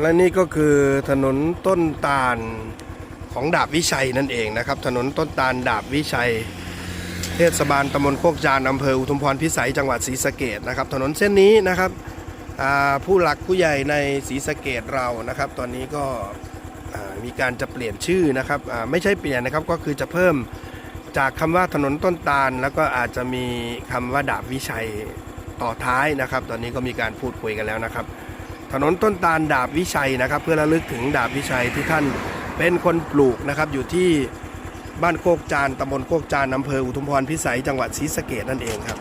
และนี่ก็คือถนนต้นตาลของดาบวิชัยนั่นเองนะครับ ถนนต้นตาลดาบวิชัย เทศบาลตำบลโคกจานอำเภออุทุมพรพิสัยจังหวัดศรีสะเกดนะครับ ถนนเส้นนี้นะครับผู้หลักผู้ใหญ่ในศรีสะเกดเรานะครับ ตอนนี้ก็มีการจะเปลี่ยนชื่อนะครับไม่ใช่เปลี่ยนนะครับก็คือจะเพิ่มจากคำว่าถนนต้นตาล แล้วก็อาจจะมีคำว่าดาบวิชัยต่อท้ายนะครับ ตอนนี้ก็มีการพูดคุยกันแล้วนะครับ ถนนต้นตาลดาบวิชัยนะครับ เพื่อระลึกถึงดาบวิชัยที่ท่านเป็นคนปลูกนะครับอยู่ที่บ้านโคกจานตำบลโคกจานอำเภออุทุมพรพิสัยจังหวัดศรีสะเกดนั่นเองครับ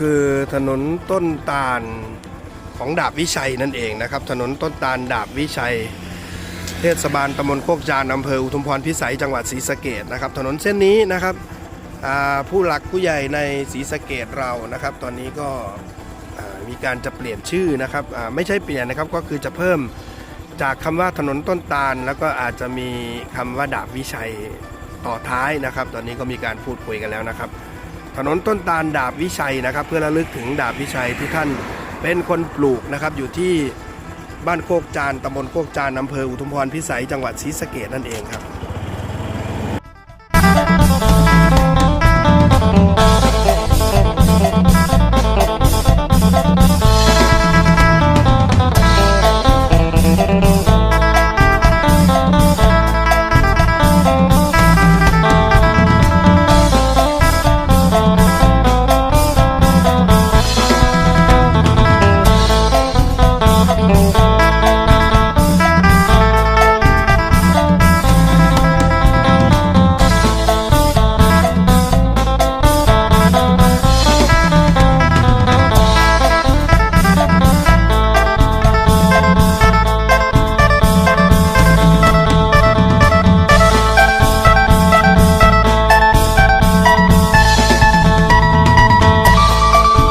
คือถนนต้นตาลของดาบวิชัยนั่นเองนะครับ ถนนต้นตาลดาบวิชัย เทศบาลตำบลโคกจานอำเภออุทุมพรพิสัยจังหวัดศรีสะเกดนะครับ ถนนเส้นนี้นะครับผู้หลักผู้ใหญ่ในศรีสะเกดเรานะครับ ตอนนี้ก็มีการจะเปลี่ยนชื่อนะครับไม่ใช่เปลี่ยนนะครับก็คือจะเพิ่มจากคำว่าถนนต้นตาล แล้วก็อาจจะมีคำว่าดาบวิชัยต่อท้ายนะครับ ตอนนี้ก็มีการพูดคุยกันแล้วนะครับ นนต้นตาลดาบวิชัยนะครับ เพื่อระลึกถึงดาบวิชัยที่ท่านเป็นคนปลูกนะครับอยู่ที่บ้านโคกจานตำบลโคกจานอำเภออุทุมพรพิสัยจังหวัดศรีสะเกดนั่นเองครับ